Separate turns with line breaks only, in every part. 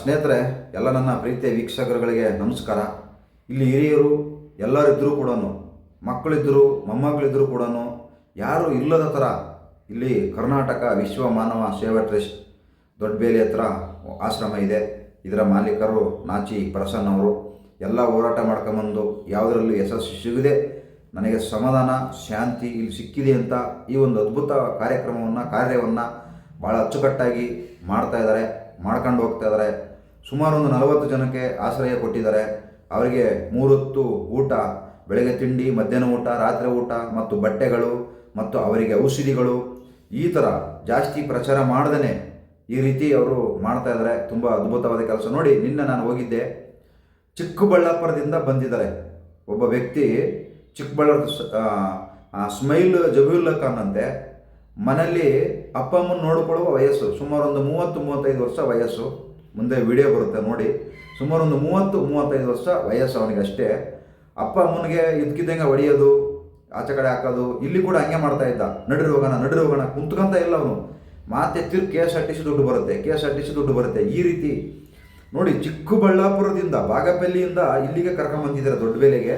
ಸ್ನೇಹಿತರೆ, ಎಲ್ಲ ನನ್ನ ಪ್ರೀತಿಯ ವೀಕ್ಷಕರುಗಳಿಗೆ ನಮಸ್ಕಾರ. ಇಲ್ಲಿ ಹಿರಿಯರು ಎಲ್ಲರಿದ್ದರೂ ಕೂಡ ಮಕ್ಕಳಿದ್ದರು ಮೊಮ್ಮಕ್ಕಳಿದ್ದರೂ ಕೂಡ ಯಾರು ಇಲ್ಲದ ಥರ ಇಲ್ಲಿ ಕರ್ನಾಟಕ ವಿಶ್ವ ಮಾನವ ಸೇವಾ ಟ್ರಸ್ಟ್ ದೊಡ್ಡಬೇಲಿ ಹತ್ರ ಆಶ್ರಮ ಇದೆ. ಇದರ ಮಾಲೀಕರು ನಾಚಿ ಪ್ರಸನ್ನ ಅವರು ಎಲ್ಲ ಹೋರಾಟ ಮಾಡ್ಕೊಂಬಂದು ಯಾವುದರಲ್ಲೂ ಯಶಸ್ಸು ಸಿಗದೆ ನನಗೆ ಸಮಾಧಾನ, ಶಾಂತಿ ಇಲ್ಲಿ ಸಿಕ್ಕಿದೆ ಅಂತ ಈ ಒಂದು ಅದ್ಭುತ ಕಾರ್ಯಕ್ರಮವನ್ನು, ಕಾರ್ಯವನ್ನು ಭಾಳ ಅಚ್ಚುಕಟ್ಟಾಗಿ ಮಾಡ್ತಾ ಇದ್ದಾರೆ. ಮಾಡ್ಕೊಂಡು ಹೋಗ್ತಾ ಇದ್ದಾರೆ ಸುಮಾರು ಒಂದು ನಲವತ್ತು ಜನಕ್ಕೆ ಆಶ್ರಯ ಕೊಟ್ಟಿದ್ದಾರೆ. ಅವರಿಗೆ ಮೂರೊತ್ತು ಊಟ, ಬೆಳಗ್ಗೆ ತಿಂಡಿ, ಮಧ್ಯಾಹ್ನ ಊಟ, ರಾತ್ರಿ ಊಟ ಮತ್ತು ಬಟ್ಟೆಗಳು ಮತ್ತು ಅವರಿಗೆ ಔಷಧಿಗಳು. ಈ ಥರ ಜಾಸ್ತಿ ಪ್ರಚಾರ ಮಾಡ್ದೇ ಈ ರೀತಿ ಅವರು ಮಾಡ್ತಾ ಇದ್ದಾರೆ ತುಂಬ ಅದ್ಭುತವಾದ ಕೆಲಸ. ನೋಡಿ, ನಿನ್ನೆ ನಾನು ಹೋಗಿದ್ದೆ. ಚಿಕ್ಕಬಳ್ಳಾಪುರದಿಂದ ಬಂದಿದ್ದಾರೆ. ಒಬ್ಬ ವ್ಯಕ್ತಿ ಚಿಕ್ಕಬಳ್ಳಾಪುರ ಸ್ಮೈಲ್ ಜಬೀವುಲ್ಲಾ ಖಾನ್ ಅಂತೆ. ಮನೆಯಲ್ಲಿ ಅಪ್ಪ, ಅಮ್ಮನ ನೋಡಿಕೊಳ್ಳುವ ವಯಸ್ಸು. ಸುಮಾರು ಒಂದು ಮೂವತ್ತು, ಮೂವತ್ತೈದು ವರ್ಷ ವಯಸ್ಸು. ಮುಂದೆ ವಿಡಿಯೋ ಬರುತ್ತೆ, ನೋಡಿ. ಸುಮಾರು ಒಂದು ಮೂವತ್ತು, ಮೂವತ್ತೈದು ವರ್ಷ ವಯಸ್ಸು ಅವನಿಗೆ ಅಷ್ಟೇ ಅಪ್ಪ, ಅಮ್ಮನಿಗೆ ಇದ್ಕಿದ್ದಂಗೆ ಹೊಡೆಯೋದು, ಆಚೆ ಕಡೆ ಹಾಕೋದು, ಇಲ್ಲಿ ಕೂಡ ಹಂಗೆ ಮಾಡ್ತಾ ಇದ್ದ. ನಡಿರಿ ಹೋಗೋಣ ನಡಿರಿ ಹೋಗೋಣ, ಕುಂತ್ಕೊಂತ ಇಲ್ಲ ಅವನು. ಮಾತೆ ತಿರು K S R T C ದುಡ್ಡು ಬರುತ್ತೆ K S R T C ದುಡ್ಡು ಬರುತ್ತೆ. ಈ ರೀತಿ, ನೋಡಿ, ಚಿಕ್ಕಬಳ್ಳಾಪುರದಿಂದ, ಬಾಗಪಲ್ಲಿಯಿಂದ ಇಲ್ಲಿಗೆ ಕರ್ಕೊಂಬಂದಿದ್ದಾರೆ ದೊಡ್ಡ ಬೆಲೆಗೆ.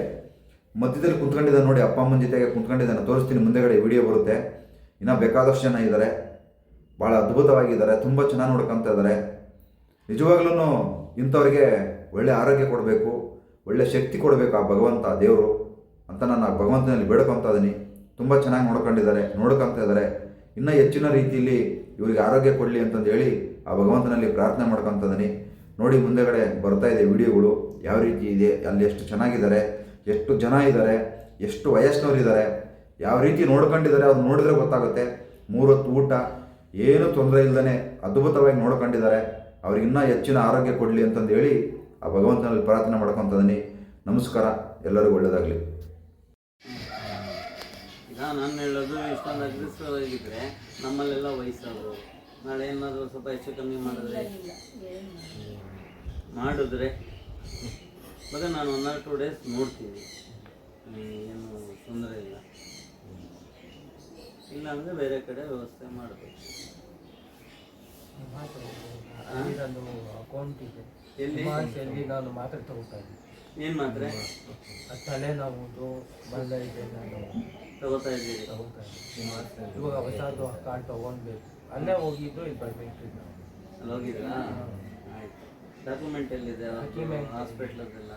ಮಧ್ಯದಲ್ಲಿ ಕುಂತ್ಕೊಂಡಿದ್ದಾನೆ ನೋಡಿ, ಅಪ್ಪ, ಅಮ್ಮನ ಜೊತೆಗೆ ಕುಂತ್ಕೊಂಡಿದ್ದಾನೆ. ತೋರಿಸ್ತೀನಿ, ಮುಂದೆಗಡೆ ವಿಡಿಯೋ ಬರುತ್ತೆ. ಇನ್ನೂ ಬೇಕಾದಷ್ಟು ಜನ ಇದ್ದಾರೆ ಭಾಳ ಅದ್ಭುತವಾಗಿದ್ದಾರೆ ತುಂಬ ಚೆನ್ನಾಗಿ ನೋಡ್ಕೊತಾ ಇದ್ದಾರೆ ನಿಜವಾಗ್ಲೂ ಇಂಥವ್ರಿಗೆ ಒಳ್ಳೆ ಆರೋಗ್ಯ ಕೊಡಬೇಕು, ಒಳ್ಳೆ ಶಕ್ತಿ ಕೊಡಬೇಕು ಆ ಭಗವಂತ ದೇವರು ಅಂತ ನಾನು ಭಗವಂತನಲ್ಲಿ ಬೇಡ್ಕೊತಾ ಇದ್ದೀನಿ ತುಂಬ ಚೆನ್ನಾಗಿ ನೋಡ್ಕೊಂಡಿದ್ದಾರೆ, ನೋಡ್ಕೊತಾ ಇದ್ದಾರೆ ಇನ್ನೂ ಹೆಚ್ಚಿನ ರೀತಿಯಲ್ಲಿ ಇವರಿಗೆ ಆರೋಗ್ಯ ಕೊಡಲಿ ಅಂತಂದು ಹೇಳಿ ಆ ಭಗವಂತನಲ್ಲಿ ಪ್ರಾರ್ಥನೆ ಮಾಡ್ಕೊತಾ ಇದ್ದೀನಿ ನೋಡಿ ಮುಂದೆಗಡೆ ಬರ್ತಾ ಇದೆ ವಿಡಿಯೋಗಳು, ಯಾವ ರೀತಿ ಇದೆ, ಅಲ್ಲಿ ಎಷ್ಟು ಚೆನ್ನಾಗಿದ್ದಾರೆ, ಎಷ್ಟು ಜನ ಇದ್ದಾರೆ, ಎಷ್ಟು ವಯಸ್ಸಿನವ್ರು ಇದ್ದಾರೆ ಯಾವ ರೀತಿ ನೋಡ್ಕೊಂಡಿದ್ದಾರೆ ಅವ್ರು ನೋಡಿದ್ರೆ ಗೊತ್ತಾಗುತ್ತೆ. ಮೂರೊತ್ತು ಊಟ, ಏನು ತೊಂದರೆ ಇಲ್ಲದೇ ಅದ್ಭುತವಾಗಿ ನೋಡ್ಕೊಂಡಿದ್ದಾರೆ. ಅವ್ರಿಗೆ ಇನ್ನೂ ಹೆಚ್ಚಿನ ಆರೋಗ್ಯ ಕೊಡಲಿ ಅಂತಂದು ಹೇಳಿ ಆ ಭಗವಂತನಲ್ಲಿ ಪ್ರಾರ್ಥನೆ ಮಾಡ್ಕೊತಿದ್ದೀನಿ ನಮಸ್ಕಾರ, ಎಲ್ಲರಿಗೂ ಒಳ್ಳೆಯದಾಗಲಿ.
ಈಗ ನಾನು ಹೇಳೋದು ಇಷ್ಟೊಂದು ಅಗ್ರೆಸಿವ್ ಆಗಿದ್ರೆ ನಮ್ಮಲ್ಲೆಲ್ಲ ವಯಸ್ಸಾದ್ರು ನಾಳೆ ಏನಾದರೂ ಸ್ವಲ್ಪ ಹೆಚ್ಚು ಕಮ್ಮಿ ಮಾಡಿದ್ರೆ ಮಾಡಿದ್ರೆ. ಮತ್ತೆ ನಾನು ಒನ್ ಆರ್ ಟೂ ಡೇಸ್ ನೋಡ್ತೀನಿ ಏನು ತೊಂದರೆ ಇಲ್ಲ. ಇಲ್ಲ ಅಂದರೆ ಬೇರೆ ಕಡೆ ವ್ಯವಸ್ಥೆ ಮಾಡಬೇಕು.
ನಂದು ಅಕೌಂಟ್ ಇದೆ.
ಎಲ್ಲಿ?
ಸುಮಾರು ನಾನು ಮಾತ್ರೆ ತಗೋತಾ ಇದ್ದೆ
ಏನು ಮಾತ್ರೆ?
ತಲೆನೋವುದು ಬಂದ ಇದೆ ನಾನು
ತಗೋತಾ ಇದ್ದೀರಿ.
ತಗೋತಾ ಇದ್ದೆ ಇವಾಗ ಹೊಸದು ಕಾರ್ಡ್ ತಗೊಂಡ್ಬೇಕು. ಅಲ್ಲೇ ಹೋಗಿದ್ದು ಇಲ್ಲಿ ಬರ್ಬೇಕು
ಅಲ್ಲಿ ಹೋಗಿದ್ರಾ ಆಯ್ತು. ಡಾಕ್ಯುಮೆಂಟ್ ಎಲ್ಲಿದೆ. ಹಾಸ್ಪಿಟ್ಲದೆಲ್ಲ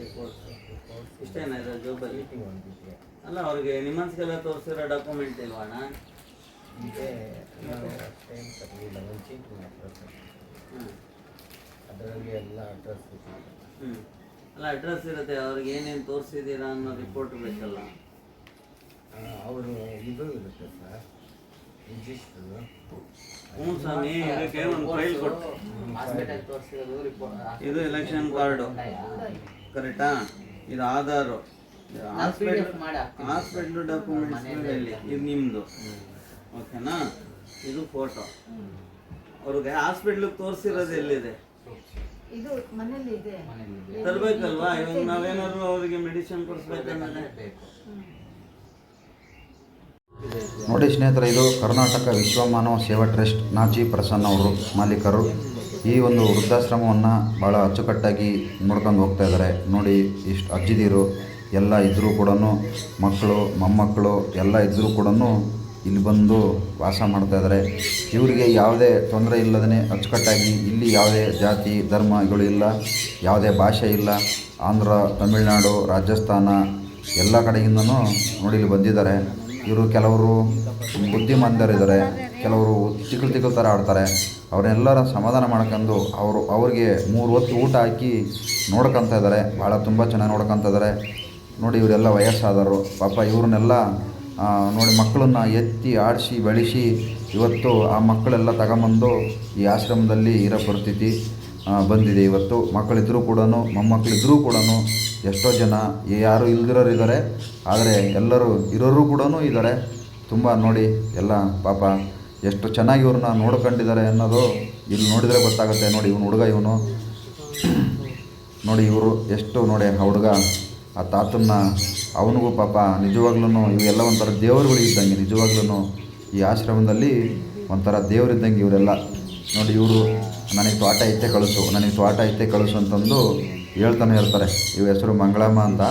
ರಿಪೋರ್ಟ್ಸ್ ಇಷ್ಟೇನಾ ಇದೆ ಜೋಬಲ್ಲಿ ಅಲ್ಲ ಅವ್ರಿಗೆ ನಿಮ್ಮನ್ಸ್ಗೆಲ್ಲ ತೋರಿಸಿರೋ ಡಾಕ್ಯುಮೆಂಟ್ ಇಲ್ವಾ ಅಣ್ಣ
ಇದೆ ನಾನು ಟೈಮ್ ತರಲಿಲ್ಲ ಒಂದು ಚೀಟಿ
ಹ್ಞೂ
ಅದರಲ್ಲಿ ಎಲ್ಲ ಅಡ್ರೆಸ್
ಹ್ಞೂ ಅಲ್ಲ ಅಡ್ರೆಸ್ ಇರುತ್ತೆ ಅವ್ರಿಗೆ ಏನೇನು ತೋರಿಸಿದ್ದೀರಾ ಅನ್ನೋ ರಿಪೋರ್ಟ್ ಬೇಕಲ್ಲ.
ಅವರು ಇದು ಇರುತ್ತೆ ಸರ್ ರಿಜಿಸ್ಟರ್
ಹ್ಞೂ ಸ್ವಾಮಿ ಇದಕ್ಕೆ ಒಂದು ಫೈಲ್ ಕೊಟ್ಟು. ಇದು ಎಲೆಕ್ಷನ್ ಕಾರ್ಡು ಕರೆಕ್ಟಾ ಇದು ಆಧಾರು. ಹಾಸ್ಪಿಟ್ಲ್ ಡಾಕ್ಯುಮೆಂಟ್ಸ್ ಇಲ್ಲಿ ಇದು ನಿಮ್ಮದು ಓಕೆನಾ? ಇದು ಫೋಟೋ ಅವ್ರಿಗೆ ಹಾಸ್ಪಿಟ್ಲಿಗೆ ತೋರಿಸಿರೋದು ಎಲ್ಲಿದೆ? ತರ್ಬೇಕಲ್ವಾ? ಇವಾಗ ನಾವೇನಾದ್ರು ಅವರಿಗೆ ಮೆಡಿಸಿನ್ ಕೊಡಿಸ್ಬೇಕಂದ್ರೆ
ನೋಡಿ ಸ್ನೇಹಿತರೆ ಇದು ಕರ್ನಾಟಕ ವಿಶ್ವ ಮಾನವ ಸೇವಾ ಟ್ರಸ್ಟ್ ನಾಚಿ ಪ್ರಸನ್ನ ಅವರು ಮಾಲೀಕರು. ಈ ಒಂದು ವೃದ್ಧಾಶ್ರಮವನ್ನು ಭಾಳ ಅಚ್ಚುಕಟ್ಟಾಗಿ ನೋಡ್ಕೊಂಡು ಹೋಗ್ತಾ ಇದ್ದಾರೆ ನೋಡಿ, ಇಷ್ಟು ಅಜ್ಜಿದಿರು ಎಲ್ಲ ಇದ್ದರೂ ಕೂಡ ಮಕ್ಕಳು, ಮೊಮ್ಮಕ್ಕಳು ಎಲ್ಲ ಇದ್ದರೂ ಕೂಡ ಇಲ್ಲಿ ಬಂದು ವಾಸ ಮಾಡ್ತಾ ಇದ್ದಾರೆ ಇವರಿಗೆ ಯಾವುದೇ ತೊಂದರೆ ಇಲ್ಲದೇ ಅಚ್ಚುಕಟ್ಟಾಗಿ ಇಲ್ಲಿ ಯಾವುದೇ ಜಾತಿ ಧರ್ಮಗಳು ಇಲ್ಲ, ಯಾವುದೇ ಭಾಷೆ ಇಲ್ಲ. ಆಂಧ್ರ, ತಮಿಳುನಾಡು, ರಾಜಸ್ಥಾನ ಎಲ್ಲ ಕಡೆಯಿಂದನೂ ನೋಡಿ ಇಲ್ಲಿ ಬಂದಿದ್ದಾರೆ. ಇವರು ಕೆಲವರು ಬುದ್ಧಿಮಂತರಿದ್ದಾರೆ, ಕೆಲವರು ತಿಕ್ಕಲು ತಿಕ್ಕಲು ಥರ ಆಡ್ತಾರೆ. ಅವರೆಲ್ಲರ ಸಮಾಧಾನ ಮಾಡ್ಕೊಂಡು ಅವರು ಅವ್ರಿಗೆ ಮೂರು ಹೊತ್ತು ಊಟ ಹಾಕಿ ನೋಡ್ಕೊತಾ ಇದ್ದಾರೆ. ಭಾಳ ತುಂಬ ಚೆನ್ನಾಗಿ ನೋಡ್ಕೊತಾ ಇದ್ದಾರೆ. ನೋಡಿ ಇವರೆಲ್ಲ ವಯಸ್ಸಾದವರು. ಪಾಪ ಇವ್ರನ್ನೆಲ್ಲ ನೋಡಿ ಮಕ್ಕಳನ್ನ ಎತ್ತಿ, ಆಡಿಸಿ, ಬೆಳೆಸಿ ಇವತ್ತು ಆ ಮಕ್ಕಳೆಲ್ಲ ತಗೊಂಬಂದು ಈ ಆಶ್ರಮದಲ್ಲಿ ಇರೋ ಪರಿಸ್ಥಿತಿ ಬಂದಿದೆ ಇವತ್ತು. ಮಕ್ಕಳಿದ್ದರೂ ಕೂಡ ಮೊಮ್ಮಕ್ಕಳಿದ್ರೂ ಕೂಡ ಎಷ್ಟೋ ಜನ, ಯಾರು ಇಲ್ದಿರೋರು ಇದ್ದಾರೆ ಆದರೆ ಎಲ್ಲರೂ ಇರೋರು ಕೂಡ ಇದ್ದಾರೆ. ತುಂಬ ನೋಡಿ, ಎಲ್ಲ ಪಾಪ ಎಷ್ಟು ಚೆನ್ನಾಗಿ ಇವ್ರನ್ನ ನೋಡ್ಕೊಂಡಿದ್ದಾರೆ ಅನ್ನೋದು ಇಲ್ಲಿ ನೋಡಿದರೆ ಗೊತ್ತಾಗುತ್ತೆ. ನೋಡಿ ಇವನು ಹುಡುಗ ಇವನು. ನೋಡಿ ಇವರು ಎಷ್ಟು ನೋಡಿ ಆ ಹುಡುಗ, ಆ ತಾತನ್ನ. ಅವನಿಗೂ ಪಾಪ ನಿಜವಾಗ್ಲೂ ಇವೆಲ್ಲ ಒಂಥರ ದೇವರುಗಳು ಇದ್ದಂಗೆ ನಿಜವಾಗ್ಲೂ ಈ ಆಶ್ರಮದಲ್ಲಿ ಒಂಥರ ದೇವರಿದ್ದಂಗೆ ಇವರೆಲ್ಲ. ನೋಡಿ ಇವರು ನನಗೆ ತೋಟ ಐತೆ ಕಳಿಸು, ನನಗೆ ತೋಟ ಐತೆ ಕಳಿಸು ಅಂತಂದು ಹೇಳ್ತಾನೆ ಇರ್ತಾರೆ. ಇವ ಹೆಸರು ಮಂಗಳಮ್ಮ ಅಂತ.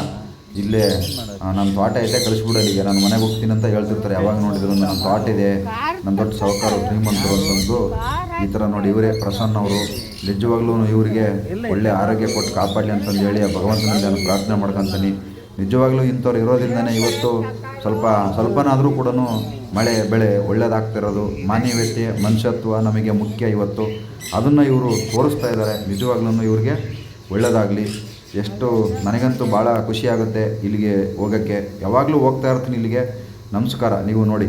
ಇಲ್ಲೇ ನನ್ನ ತೋಟ ಐತೆ ಅಲ್ಲಿಗೆ ನಾನು ಮನೆಗೆ ಹೋಗ್ತೀನಿ ಅಂತ ಹೇಳ್ತಿರ್ತಾರೆ. ಯಾವಾಗ ನೋಡಿದ್ರು ನನ್ನ ತೋಟ ಇದೆ ನನ್ನ ದೊಡ್ಡ ಸಾಹುಕಾರ ಶ್ರೀಮಂತರು ಅಂತಂದು ಈ ಥರ ನೋಡಿ ಇವರೇ ಪ್ರಸನ್ನ ಅವರು. ನಿಜವಾಗ್ಲೂ ಇವರಿಗೆ ಒಳ್ಳೆ ಆರೋಗ್ಯ ಕೊಟ್ಟು ಕಾಪಾಡಲಿ ಅಂತಂದು ಹೇಳಿ ಭಗವಂತನಲ್ಲಿ ನಾನು ಪ್ರಾರ್ಥನೆ ಮಾಡ್ಕೊತೀನಿ. ನಿಜವಾಗ್ಲೂ ಇಂಥವ್ರು ಇರೋದ್ರಿಂದನೇ ಇವತ್ತು ಸ್ವಲ್ಪ ಸ್ವಲ್ಪನಾದರೂ ಕೂಡ ಮಳೆ, ಬೆಳೆ ಒಳ್ಳೇದಾಗ್ತಿರೋದು. ಮಾನವೀಯತೆ, ಮನುಷ್ಯತ್ವ ನಮಗೆ ಮುಖ್ಯ ಇವತ್ತು. ಅದನ್ನು ಇವರು ತೋರಿಸ್ತಾ ಇದ್ದಾರೆ ನಿಜವಾಗ್ಲೂ ಇವ್ರಿಗೆ ಒಳ್ಳೆಯದಾಗಲಿ ಎಷ್ಟು ನನಗಂತೂ ಭಾಳ ಖುಷಿಯಾಗುತ್ತೆ ಇಲ್ಲಿಗೆ ಹೋಗೋಕ್ಕೆ. ಯಾವಾಗಲೂ ಹೋಗ್ತಾ ಇರ್ತೀನಿ ಇಲ್ಲಿಗೆ. ನಮಸ್ಕಾರ. ನೀವು ನೋಡಿ.